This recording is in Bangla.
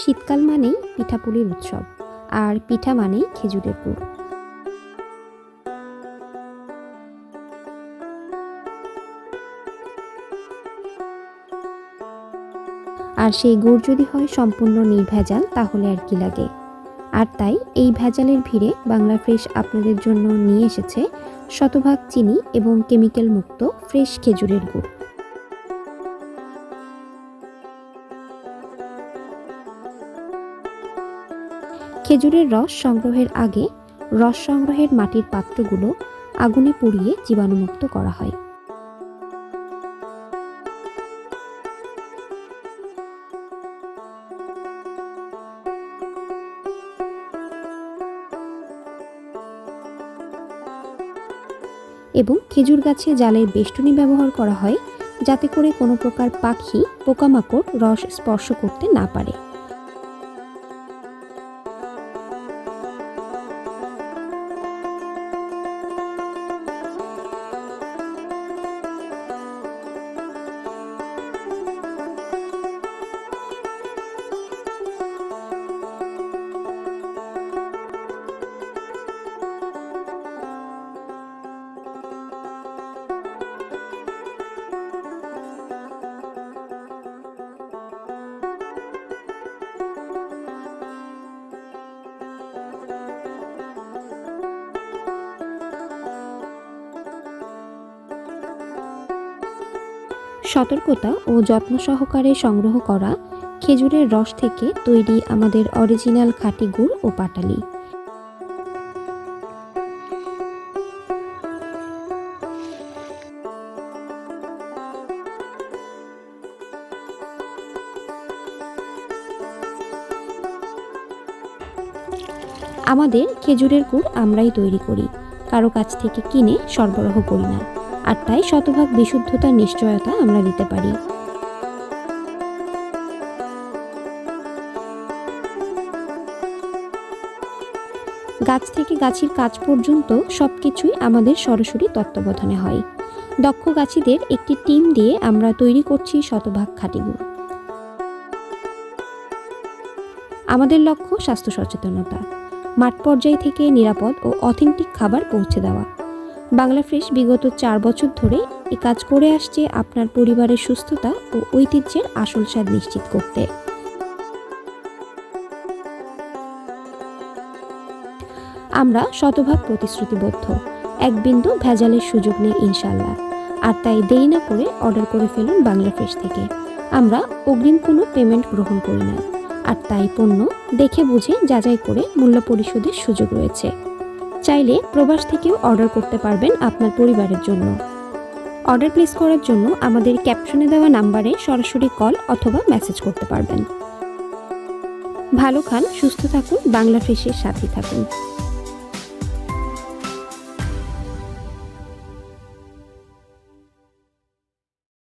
শীতকাল মানেই পিঠাপুলির উৎসব, আর পিঠা মানেই খেজুরের গুড়। আর সেই গুড় যদি হয় সম্পূর্ণ নির্ভেজাল, তাহলে আর কি লাগে? আর তাই এই ভেজালের ভিড়ে বাংলা ফ্রেশ আপনাদের জন্য নিয়ে এসেছে শতভাগ চিনি এবং কেমিক্যাল মুক্ত ফ্রেশ খেজুরের গুড়। খেজুরের রস সংগ্রহের আগে রস সংগ্রহের মাটির পাত্রগুলো আগুনে পুড়িয়ে জীবাণুমুক্ত করা হয়। এবং খেজুর গাছে জালের বেষ্টনী ব্যবহার করা হয় যাতে করে কোনো প্রকার পাখি পোকামাকড় রস স্পর্শ করতে না পারে। সতর্কতা ও যত্ন সহকারে সংগ্রহ করা, খেজুরের রস থেকে তৈরি আমাদের অরিজিনাল খাঁটি গুড় ও পাটালি। আমাদের খেজুরের গুড় আমরাই তৈরি করি, কারও কাছ থেকে কিনে সরবরাহ করি না। আর তাই শতভাগ বিশুদ্ধতার নিশ্চয়তা আমরা দিতে পারি। গাছ থেকে গাছের কাজ পর্যন্ত সবকিছুই আমাদের সরাসরি তত্ত্বাবধানে হয়। দক্ষ গাছিদের একটি টিম দিয়ে আমরা তৈরি করছি শতভাগ খাঁটি আমাদের লক্ষ্য স্বাস্থ্য সচেতনতা, মাঠ পর্যায় থেকে নিরাপদ ও অথেন্টিক খাবার পৌঁছে দেওয়া। বাংলা ফ্রেশ বিগত চার বছর ধরে এ কাজ করে আসছে আপনার পরিবারের সুস্থতা ও ঐতিহ্যের আসল স্বাদ নিশ্চিত করতে। আমরা শতভাগ প্রতিশ্রুতিবদ্ধ। এক বিন্দু ভেজালের সুযোগ নেই ইনশাল্লাহ আর তাই দেরি না করে অর্ডার করে ফেলুন বাংলা ফ্রেশ থেকে। আমরা অগ্রিম কোনো পেমেন্ট গ্রহণ করি না। আর তাই পণ্য দেখে বুঝে যাচাই করে মূল্য পরিশোধের সুযোগ রয়েছে। চাইলে প্রবাস থেকেও অর্ডার করতে পারবেন আপনার পরিবারের জন্য। অর্ডার প্লেস করার জন্য আমাদের ক্যাপশনে দেওয়া নাম্বারে সরাসরি কল অথবা মেসেজ করতে পারবেন। ভালো খান, সুস্থ থাকুন বাংলা ফ্রেশের সাথে থাকুন।